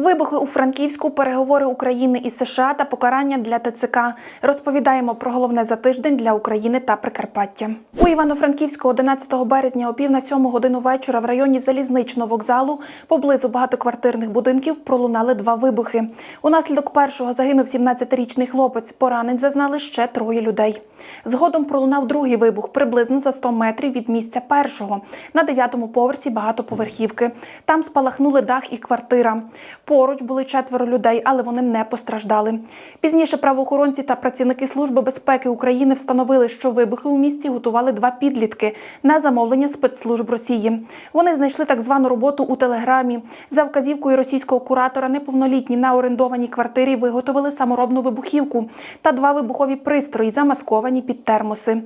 Вибухи у Франківську, переговори України і США та покарання для ТЦК. Розповідаємо про головне за тиждень для України та Прикарпаття. У Івано-Франківську 11 березня о пів на сьому годину вечора в районі залізничного вокзалу поблизу багатоквартирних будинків пролунали два вибухи. Унаслідок першого загинув 17-річний хлопець. Поранень зазнали ще троє людей. Згодом пролунав другий вибух приблизно за 100 метрів від місця першого на дев'ятому поверсі багатоповерхівки. Там спалахнули дах і квартира. Поруч були четверо людей, але вони не постраждали. Пізніше правоохоронці та працівники Служби безпеки України встановили, що вибухи у місті готували два підлітки на замовлення спецслужб Росії. Вони знайшли так звану роботу у телеграмі. За вказівкою російського куратора неповнолітні на орендованій квартирі виготовили саморобну вибухівку та два вибухові пристрої, замасковані під термоси.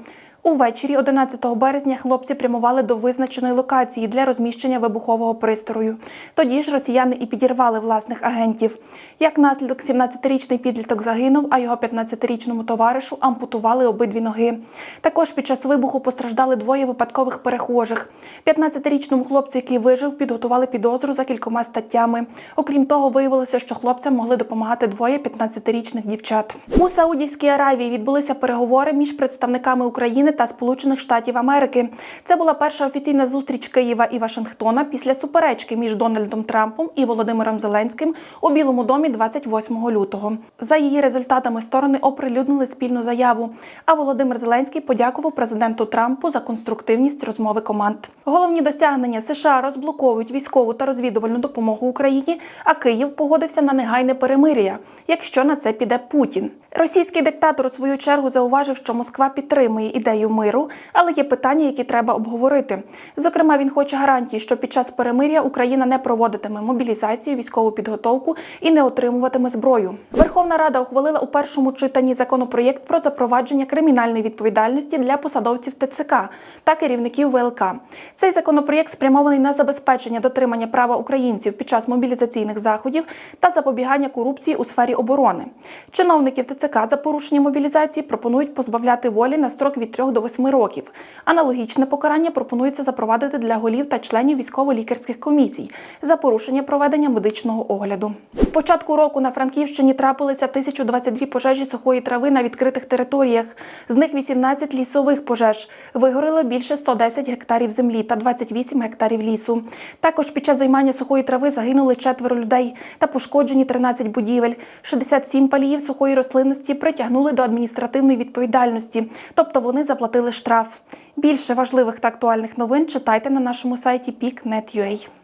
Увечері 11 березня хлопці прямували до визначеної локації для розміщення вибухового пристрою. Тоді ж росіяни і підірвали власних агентів. Як наслідок, 17-річний підліток загинув, а його 15-річному товаришу ампутували обидві ноги. Також під час вибуху постраждали двоє випадкових перехожих. 15-річному хлопцю, який вижив, підготували підозру за кількома статтями. Окрім того, виявилося, що хлопцям могли допомагати двоє 15-річних дівчат. У Саудівській Аравії відбулися переговори між представниками України та Сполучених Штатів Америки. Це була перша офіційна зустріч Києва і Вашингтона після суперечки між Дональдом Трампом і Володимиром Зеленським у Білому домі 28 лютого. За її результатами сторони оприлюднили спільну заяву. А Володимир Зеленський подякував президенту Трампу за конструктивність розмови команд. Головні досягнення США розблоковують військову та розвідувальну допомогу Україні, а Київ погодився на негайне перемир'я, якщо на це піде Путін. Російський диктатор у свою чергу зауважив, що Москва підтримує ідею миру, але є питання, які треба обговорити. Зокрема, він хоче гарантії, що під час перемир'я Україна не проводитиме мобілізацію, військову підготовку і не отримуватиме зброю. Верховна Рада ухвалила у першому читанні законопроєкт про запровадження кримінальної відповідальності для посадовців ТЦК та керівників ВЛК. Цей законопроєкт спрямований на забезпечення дотримання права українців під час мобілізаційних заходів та запобігання корупції у сфері оборони. Чиновників ТЦК за порушення мобілізації пропонують позбавляти волі на строк від 3 до 8 років. Аналогічне покарання пропонується запровадити для голів та членів військово-лікарських комісій за порушення проведення медичного огляду. Початку року на Франківщині трапилися 1022 пожежі сухої трави на відкритих територіях. З них 18 лісових пожеж. Вигоріло більше 110 гектарів землі та 28 гектарів лісу. Також під час займання сухої трави загинули четверо людей та пошкоджені 13 будівель. 67 паліїв сухої рослинності притягнули до адміністративної відповідальності, тобто вони заплатили штраф. Більше важливих та актуальних новин читайте на нашому сайті peak.net.ua.